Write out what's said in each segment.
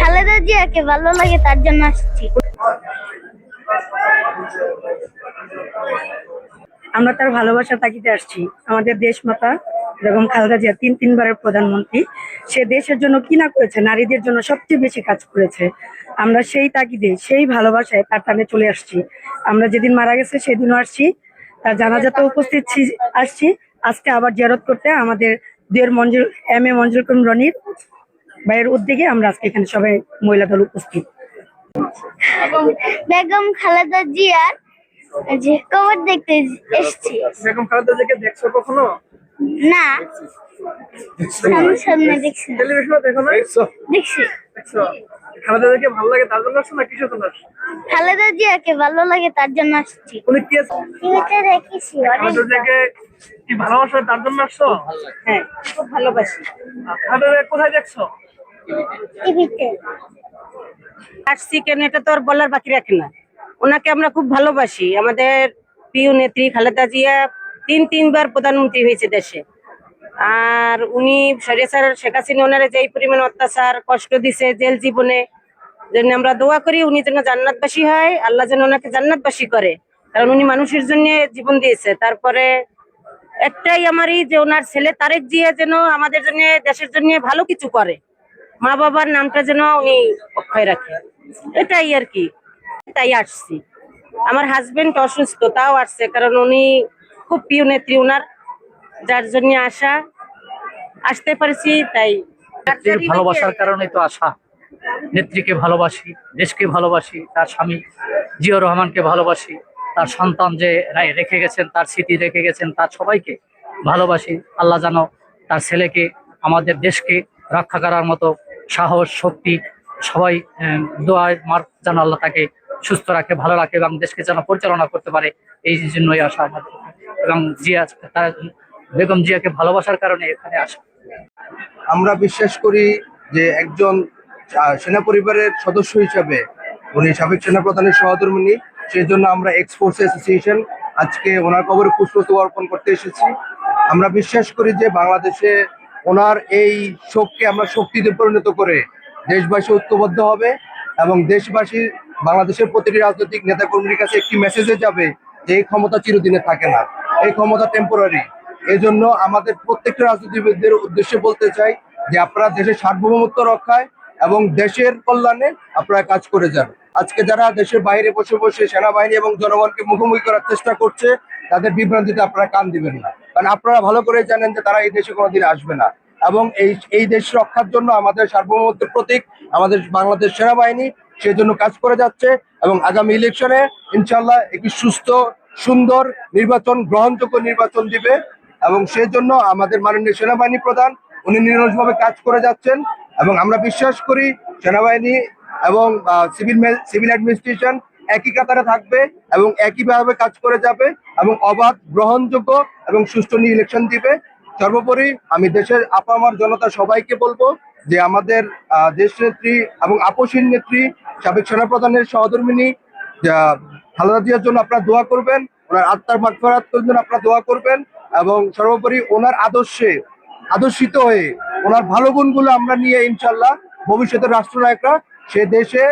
খালেদা জিয়াকে ভালো লাগে, তার জন্য আসছি। আমরা তার ভালোবাসা তাকিতে আসছি। আমাদের দেশ মাতা বেগম খালেদা জিয়া তিন তিনবারের প্রধানমন্ত্রী, সে দেশের জন্য কি না করেছে, নারীদের জন্য সবচেয়ে বেশি কাজ করেছে। আমরা সেই তাকিদে সেই ভালোবাসায় তার টানে চলে আসছি। আমরা যেদিন মারা গেছে সেদিনও আসছি। তার জানাজাতে উপস্থিত আসছি। আজকে আবার জিয়ারত করতে আমাদের দুয়ের মঞ্জুর এম এ মঞ্জুর করিম রনির ভাইয়ের উদ্যোগে আমরা আজকে এখানে সবাই মহিলা দল উপস্থিত। বেগম খালেদা জিয়ার যে কবর দেখতে এসছি। বেগম খালেদা জিয়াকে দেখছ কখনো? না। সামনে সামনে দেখছি। না। টেলিভিশনে দেখো না? দেখছি? দেখছ। খালেদা জিয়াকে ভালো লাগে তার জন্য আসছো না কিসের জন্য আসছো? খালেদা জিয়াকে ভালো লাগে তার জন্য আসছি। উনি কি আছে? টিভিতে দেখেছি খালেদা জিয়াকে কি ভালোবাসো তার জন্য আসছো? হ্যাঁ খুব ভালোবাসি। খালেদা কোথায় দেখছ? কেন, এটা তো আর বলার বাকি রাখে না। ওনাকে আমরা খুব ভালোবাসি। আমাদের নেত্রী খালেদা জিয়া তিন, তিনবার প্রধানমন্ত্রী হয়েছে দেশে। আর উনি ওনারে যেই পরিমাণ অত্যাচার, কষ্ট দিছে জেল জীবনে, জন্য আমরা দোয়া করি উনি যেন জান্নাতবাসী হয়, আল্লাহ যেন ওনাকে জান্নাতবাসী করে। কারণ উনি মানুষের জন্য জীবন দিয়েছে। তারপরে একটাই আমারই যে ওনার ছেলে তারেক জিয়া যেন আমাদের জন্য, দেশের জন্য ভালো কিছু করে। মা বাবার নামটা যেন উনি অক্ষয় রাখে। এটাই আর কি। তাই আসছি। আমার হাজবেন্ড অসুস্থ তাও আসছে কারণ উনি খুব প্রিয় নেত্রী উনার যার জন্য আসা আসতে পারছি তাই ভালোবাসার কারণে তো আশা। নেত্রীকে ভালোবাসি দেশকে ভালোবাসি তার স্বামী জিয়র রহমানকে ভালোবাসি তার সন্তান যে রা- রেখে গেছেন তার স্মৃতি রেখে গেছেন তার সবাইকে ভালোবাসি। আল্লাহ যেন তার ছেলেকে আমাদের দেশকে রক্ষা করার মতো সাহস, শক্তি, সবাই দোয়ায় মার যেন আল্লাহ তাকে সুস্থ রাখে, ভালো রাখে এবং দেশকে যেন পরিচালনা করতে পারে, এই জন্যই আসা আমাদের এবং জিয়া, তার বেগম জিয়াকে ভালোবাসার কারণে এখানে আসা। আমরা বিশ্বাস করি যে একজন সেনা পরিবারের সদস্য হিসাবে, উনি সাবেক সেনা প্রধানের সহধর্মিনী সেই জন্য আমরা এক্স ফোর্স অ্যাসোসিয়েশন আজকে ওনার কবরে পুষ্পস্তু অর্পণ করতে এসেছি। আমরা বিশ্বাস করি যে বাংলাদেশে ওনার এই শোককে আমরা শক্তিতে পরিণত করে দেশবাসী ঐক্যবদ্ধ হবে এবং দেশবাসী বাংলাদেশের প্রতিটি রাজনৈতিক নেতাকর্মীর কাছে একটি মেসেজে যাবে যে এই ক্ষমতা চিরদিনে থাকে না। এই ক্ষমতা টেম্পোরারি এই জন্য আমাদের প্রত্যেকটা রাজনীতিবিদদের উদ্দেশ্যে বলতে চাই যে আপনারা দেশের সার্বভৌমত্ব রক্ষায় এবং দেশের কল্যাণে আপনারা কাজ করে যান। আজকে যারা দেশের বাইরে বসে বসে সেনাবাহিনী এবং জনগণকে মুখোমুখি করার চেষ্টা করছে, তাদের বিভ্রান্তিতে আপনারা কান দিবেন না। কারণ আপনারা ভালো করে জানেন যে তারা এই দেশে কোনোদিন আসবে না। এবং এই এই দেশ রক্ষার জন্য আমাদের সার্বভৌমত্বের প্রতীক আমাদের বাংলাদেশ সেনাবাহিনী সেই জন্য কাজ করে যাচ্ছে এবং আগামী ইলেকশনে ইনশাল্লাহ একটি সুস্থ, সুন্দর নির্বাচন, গ্রহণযোগ্য নির্বাচন দিবে এবং সেই জন্য আমাদের মাননীয় সেনাবাহিনী প্রধান উনি নিরলসভাবে কাজ করে যাচ্ছেন এবং আমরা বিশ্বাস করি সেনাবাহিনী এবং সিভিল সিভিল অ্যাডমিনিস্ট্রেশন একই কাতারে থাকবে এবং একইভাবে কাজ করে যাবে এবং অবাধ গ্রহণযোগ্য এবং সুষ্ঠু ইলেকশন দিবে। সর্বোপরি আমি দেশের আপামার জনতা সবাইকে বলব যে আমাদের দেশ নেত্রী এবং আপসীন নেত্রী, সাবেক সেনাপ্রধানের সহধর্মিনী খালেদা জিয়ার জন্য আপনারা দোয়া করবেন, ওনার আত্মার মাগফিরাত জন্য আপনারা দোয়া করবেন এবং সর্বোপরি ওনার আদর্শে, আদর্শিত হয়ে ওনার ভালো গুণগুলো আমরা নিয়ে ইনশাল্লাহ ভবিষ্যতের রাষ্ট্রনায়করা সে দেশে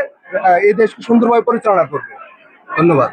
এই দেশকে সুন্দরভাবে পরিচালনা করবে। ধন্যবাদ।